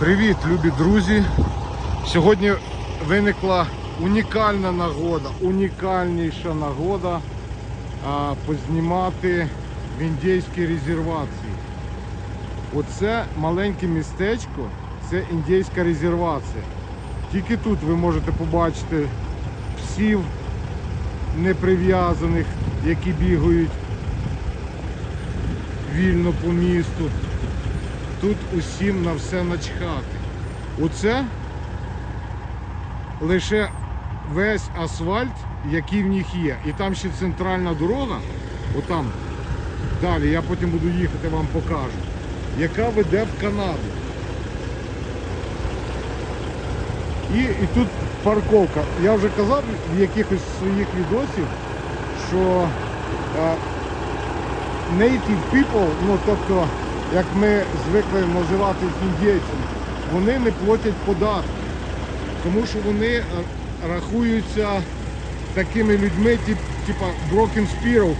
Привіт, любі друзі! Сьогодні виникла унікальна нагода, унікальніша нагода а, познімати в індійській резервації. Оце маленьке містечко, це індійська резервація. Тільки тут ви можете побачити псів неприв'язаних, які бігають вільно по місту. Тут усім на все начхати. Оце лише весь асфальт, який в них є. І там ще центральна дорога, отам далі, я потім буду їхати, вам покажу, яка веде в Канаду. І, і тут парковка. Я вже казав в якихось своїх відосів, що е, native people, ну тобто, як ми звикли називати їх індійцями, вони не платять податки, тому що вони е, рахуються такими людьми, тип, типа broken spirit,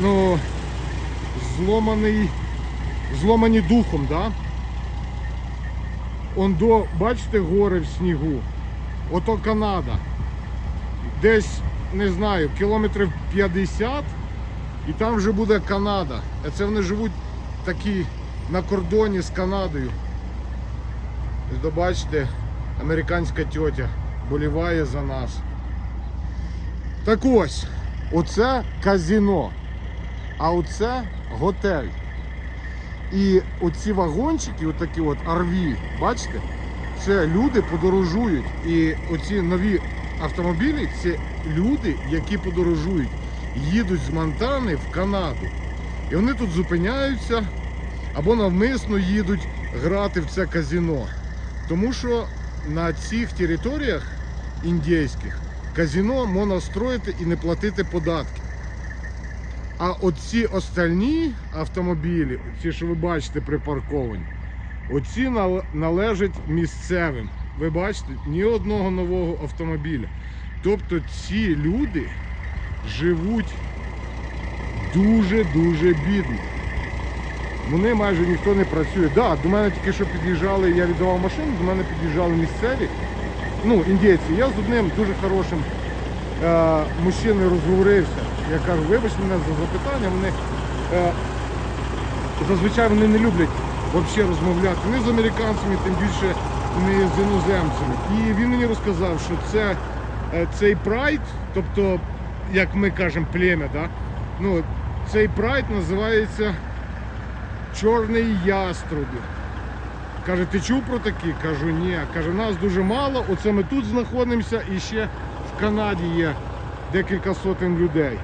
ну, зломаний, зломані духом, да? Он до, бачите, гори в снігу. Ото Канада. Десь, не знаю, кілометрів 50 і там вже буде Канада. А це вони живуть такі на кордоні з Канадою. То бачите, американська тьотя боліває за нас. Так ось, оце казино, а оце готель. І оці вагончики, отакі от RV, бачите, це люди подорожують. І оці нові автомобілі це люди, які подорожують, їдуть з Монтани в Канаду. І вони тут зупиняються або навмисно їдуть грати в це казино. Тому що на цих територіях індійських казино можна строїти і не платити податки. А оці остальні автомобілі, ці, що ви бачите припарковані, оці належать місцевим. Ви бачите, ні одного нового автомобіля. Тобто ці люди живуть дуже-дуже бідно. Вони майже ніхто не працює. Да, до мене тільки що під'їжджали, я віддавав машину, до мене під'їжджали місцеві, ну, індійці. Я з одним дуже хорошим е, мужчиною розговорився. Я кажу, вибач мене за запитання, вони е, зазвичай вони не люблять взагалі розмовляти не з американцями, тим більше не з іноземцями. І він мені розказав, що це е, цей прайд, тобто, як ми кажемо, плем'я, да? ну, цей прайд називається Чорний яструбі. Каже, ти чув про такі? Кажу, ні. Каже, нас дуже мало. Оце ми тут знаходимося і ще в Канаді є декілька сотень людей.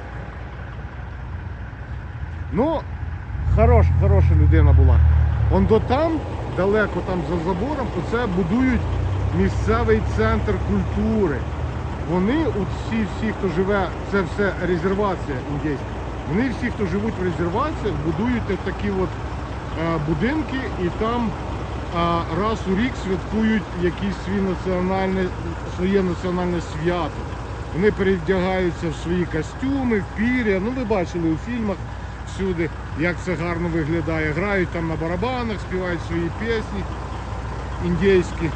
Ну, хорош, хороша людина була. Он до там, далеко там за забором, оце будують місцевий центр культури. Вони, от всі, всі, хто живе, це все резервація індійська. Вони всі, хто живуть в резерваціях, будують такі от будинки і там раз у рік святкують якийсь свій національне, своє національне свято. Вони перевдягаються в свої костюми, в пір'я. Ну ви бачили у фільмах всюди, як це гарно виглядає. Грають там на барабанах, співають свої пісні індійські.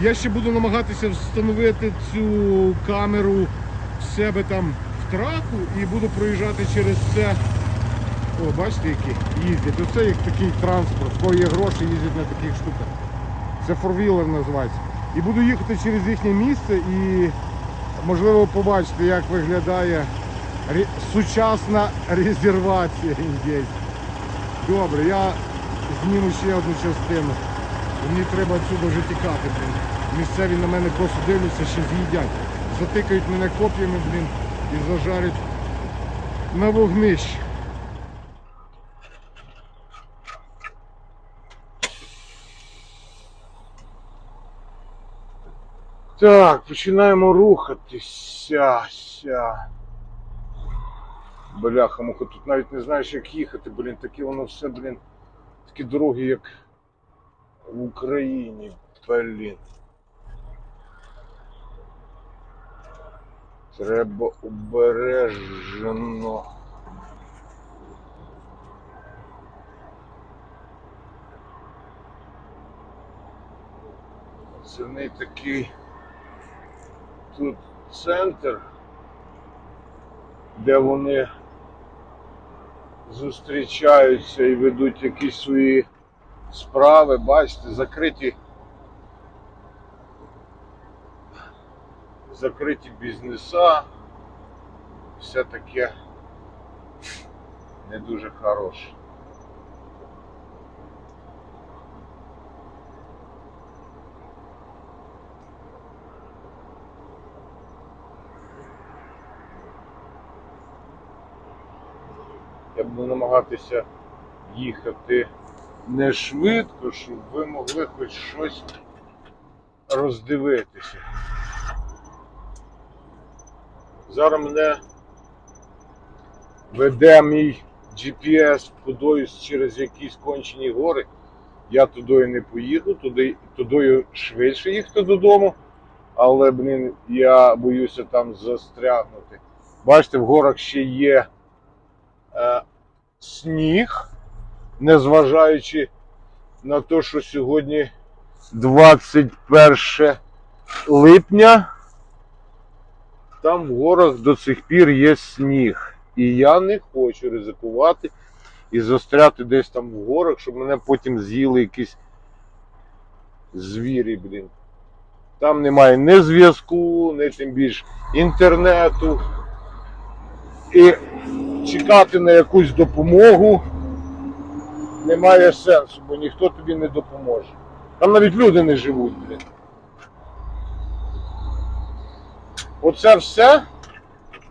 Я ще буду намагатися встановити цю камеру в себе там в траку і буду проїжджати через це. О, бачите, які їздять. Оце як такий транспорт, в кого є гроші, їздять на таких штуках. Це форвілер називається. І буду їхати через їхнє місце і можливо побачити, як виглядає сучасна резервація індійська. Добре, я зніму ще одну частину. Мені треба отсюди вже тікати, блін. Місцеві на мене просто дивляться, ще з'їдять. Затикають мене коп'ями, блін, і зажарять на вогнищі. Так, починаємо рухатися. Ся. Бляха, муха, тут навіть не знаєш, як їхати, блін, таке воно все, блін, такі дороги, як в Україні, блін. Треба обережно. Це не такий тут центр, де вони зустрічаються і ведуть якісь свої справи, бачите, закриті. Закриті бізнеса, все таке не дуже хороше. Я буду намагатися їхати не швидко, щоб ви могли хоч щось роздивитися. Зараз мене веде мій GPS подоюсь через якісь кончені гори. Я туди не поїду, туди, туди швидше їхати додому, але блін, я боюся там застрягнути. Бачите, в горах ще є сніг, незважаючи на те, що сьогодні 21 липня. Там в горах до сих пір є сніг. І я не хочу ризикувати і застряти десь там в горах, щоб мене потім з'їли якісь звірі, блін. Там немає ні зв'язку, ні тим більш інтернету. І чекати на якусь допомогу немає сенсу, бо ніхто тобі не допоможе. Там навіть люди не живуть, блін. Оце все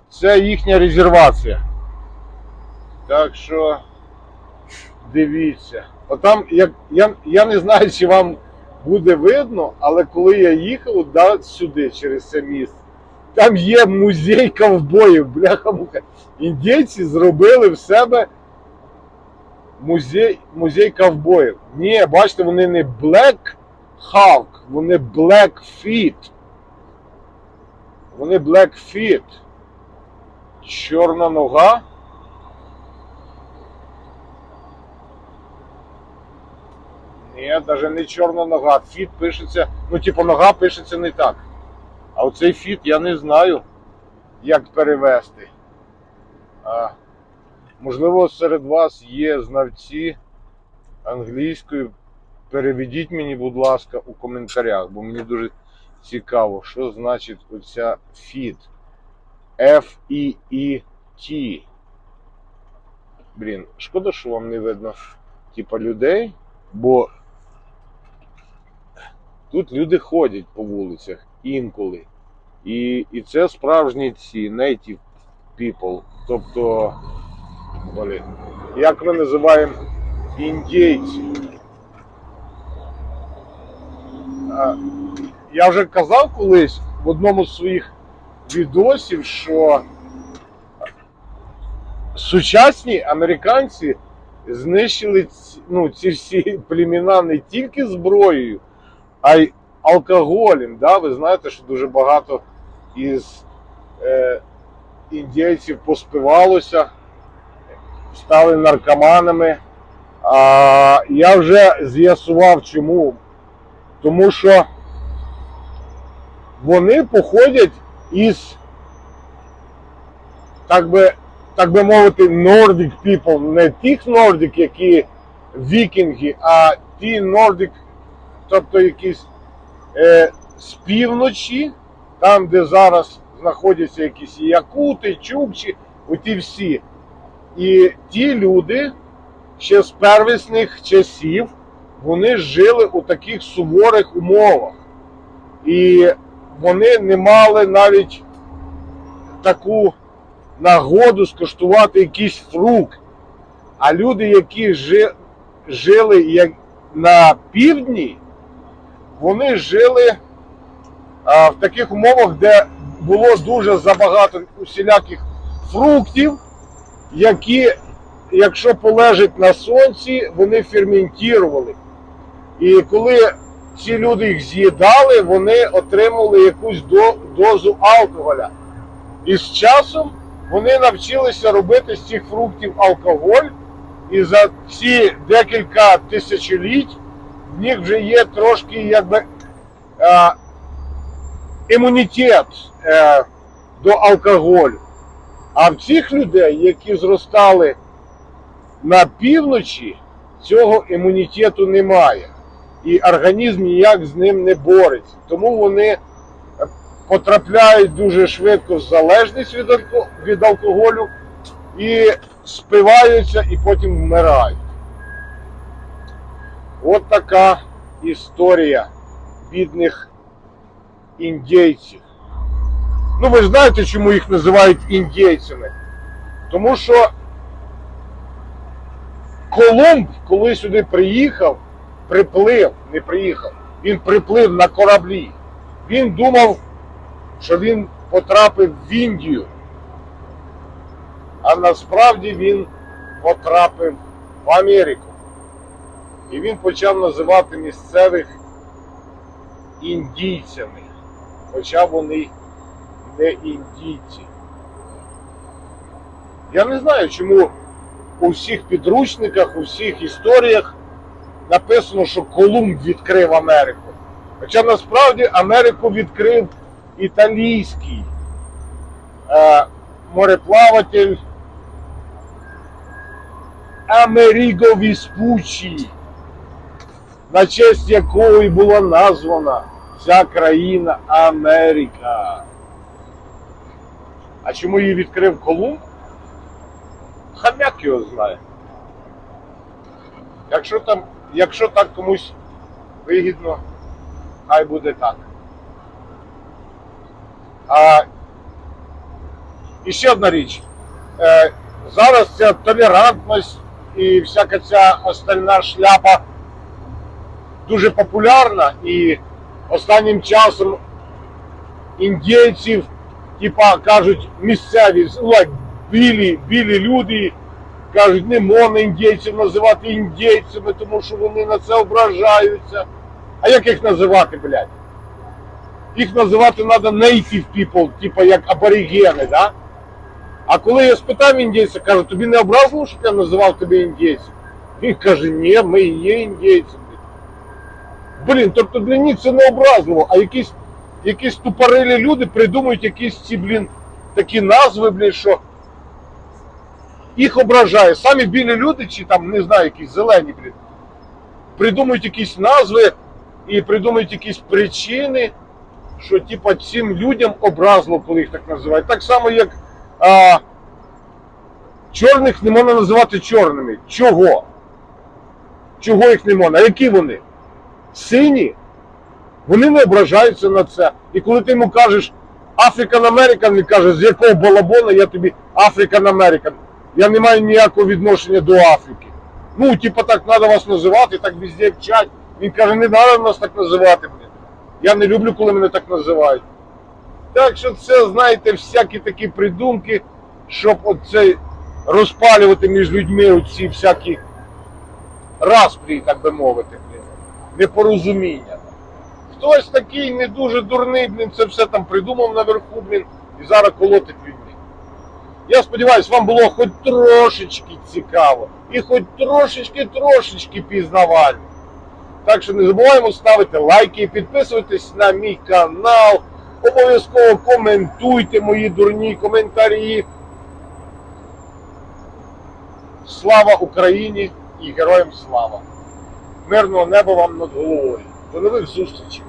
це їхня резервація. Так що дивіться. Отам, як, я, я не знаю, чи вам буде видно, але коли я їхав да, сюди, через це місце, там є музей ковбоїв, бляха-муха. Індійці зробили в себе музей, музей ковбоїв. Ні, бачите, вони не Black Hawk, вони Black Feet. Вони Black Feet. Чорна нога. Ні, навіть не чорна нога. Фіт пишеться, ну, типу, нога пишеться не так. А оцей фіт я не знаю, як перевести. А, можливо, серед вас є знавці англійської. Переведіть мені, будь ласка, у коментарях, бо мені дуже цікаво, що значить оця фіт. F-E-E-T. Блін, шкода, що вам не видно типа людей, бо тут люди ходять по вулицях інколи. І, і це справжні ці native people. Тобто, блін, як ми називаємо індійці. Я вже казав колись в одному з своїх відосів, що сучасні американці знищили ну, ці всі племена не тільки зброєю, а й алкоголем. Да? Ви знаєте, що дуже багато із е, індійців поспивалося, стали наркоманами. А я вже з'ясував чому. Тому що вони походять із, так би, так би мовити, Nordic people, не тих Nordic, які вікінги, а ті Nordic, тобто якісь е, з півночі, там, де зараз знаходяться якісь якути, чукчі, оті всі. І ті люди ще з первісних часів вони жили у таких суворих умовах. І вони не мали навіть таку нагоду скуштувати якийсь фрукт. А люди, які жили на півдні, вони жили а, в таких умовах, де було дуже забагато усіляких фруктів, які, якщо полежать на сонці, вони ферментували. І коли ці люди їх з'їдали, вони отримали якусь до- дозу алкоголя. І з часом вони навчилися робити з цих фруктів алкоголь, і за ці декілька тисячоліть в них вже є трошки якби е, імунітет е, до алкоголю. А в цих людей, які зростали на півночі, цього імунітету немає. І організм ніяк з ним не бореться. Тому вони потрапляють дуже швидко в залежність від алкоголю і спиваються і потім вмирають. От така історія бідних індійців. Ну, ви знаєте, чому їх називають індійцями? Тому що Колумб, коли сюди приїхав, приплив, не приїхав, він приплив на кораблі. Він думав, що він потрапив в Індію. А насправді він потрапив в Америку. І він почав називати місцевих індійцями. Хоча вони не індійці. Я не знаю, чому у всіх підручниках, у всіх історіях написано, що Колумб відкрив Америку. Хоча насправді Америку відкрив італійський е, мореплаватель Америго Віспучі, на честь якої була названа ця країна Америка. А чому її відкрив Колумб? Хам'як його знає. Якщо там, якщо так комусь вигідно, хай буде так. А, і ще одна річ. Е, зараз ця толерантність і всяка ця остальна шляпа дуже популярна і останнім часом індійців, типа кажуть, місцеві, ну, like, білі, білі люди кажуть, не можна індійців називати індійцями, тому що вони на це ображаються. А як їх називати, блядь? Їх називати треба native people, типа як аборигени, да? А коли я спитав індійця, кажу, тобі не образило, щоб я називав тебе індійцем? Він каже, ні, ми і є індійці. Блін, тобто для них це не образливо, а якісь, якісь тупорилі люди придумують якісь ці, блін, такі назви, блін, що їх ображає. Самі білі люди, чи там, не знаю, якісь зелені, блін, придумують якісь назви і придумують якісь причини, що типа цим людям образливо, коли їх так називають. Так само, як а, чорних не можна називати чорними. Чого? Чого їх не можна? А які вони? Сині? Вони не ображаються на це. І коли ти йому кажеш African American, він каже, з якого балабона я тобі African American. Я не маю ніякого відношення до Африки. Ну, типа так треба вас називати, так везде вчать. Він каже, не треба нас так називати. Блін. Я не люблю, коли мене так називають. Так що це, знаєте, всякі такі придумки, щоб оце розпалювати між людьми оці всякі распрі, так би мовити. Непорозуміння. Хтось такий не дуже дурний, блін, це все там придумав наверху, блін, і зараз колотить людьми. Я сподіваюся, вам було хоч трошечки цікаво і хоч трошечки-трошечки пізнавально. Так що не забуваємо ставити лайки і підписуйтесь на мій канал. Обов'язково коментуйте мої дурні коментарі. Слава Україні і героям слава! Мирного неба вам над головою. До нових зустрічей!